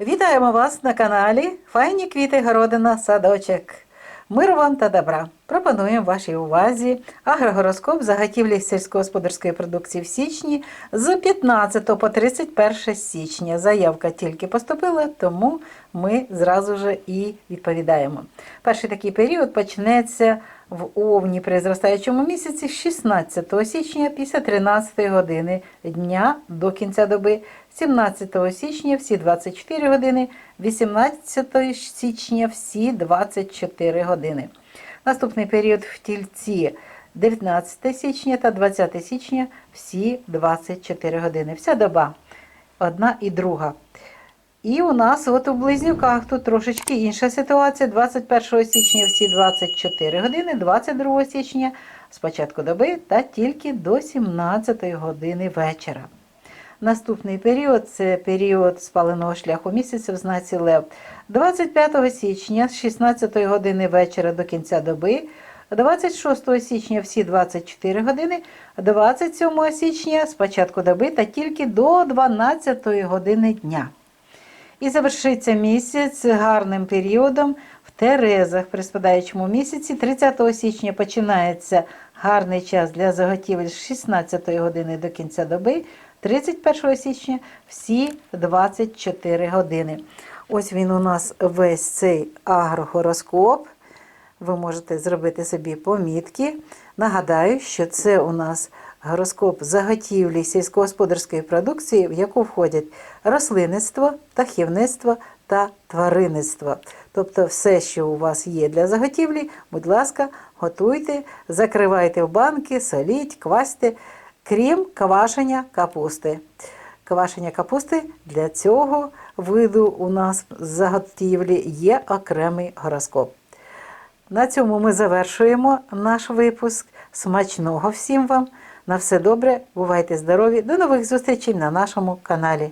Вітаємо вас на каналі Файні квіти Городина Садочок. Миру вам та добра. Пропонуємо вашій увазі агрогороскоп заготівлі сільськогосподарської продукції в січні з 15 по 31 січня. Заявка тільки поступила, тому ми зразу ж і відповідаємо. Перший такий період почнеться в Овні при зростаючому місяці з 16 січня після 13 години дня до кінця доби, 17 січня всі 24 години, 18 січня всі 24 години. Наступний період в тільці 19 січня та 20 січня всі 24 години. Вся доба одна і друга. І у нас от у близнюках тут трошечки інша ситуація. 21 січня всі 24 години, 22 січня з початку доби та тільки до 17 години вечора. Наступний період це період спаленого шляху місяця в знаці Лев. 25 січня з 16 години вечора до кінця доби, 26 січня всі 24 години, 27 січня з початку доби та тільки до 12 години дня. І завершиться місяць гарним періодом в Терезах при спадаючому місяці. 30 січня починається гарний час для заготівель з 16 години до кінця доби. 31 січня всі 24 години. Ось він у нас весь цей агрогороскоп. Ви можете зробити собі помітки. Нагадаю, що це у нас гороскоп заготівлі сільськогосподарської продукції, в яку входять рослинництво, птахівництво та тваринництво. Тобто все, що у вас є для заготівлі, будь ласка, готуйте, закривайте в банки, соліть, квасьте, крім квашення капусти. Квашення капусти для цього виду у нас з заготівлі є окремий гороскоп. На цьому ми завершуємо наш випуск. Смачного всім вам! На все добре, бувайте здорові! До нових зустрічей на нашому каналі.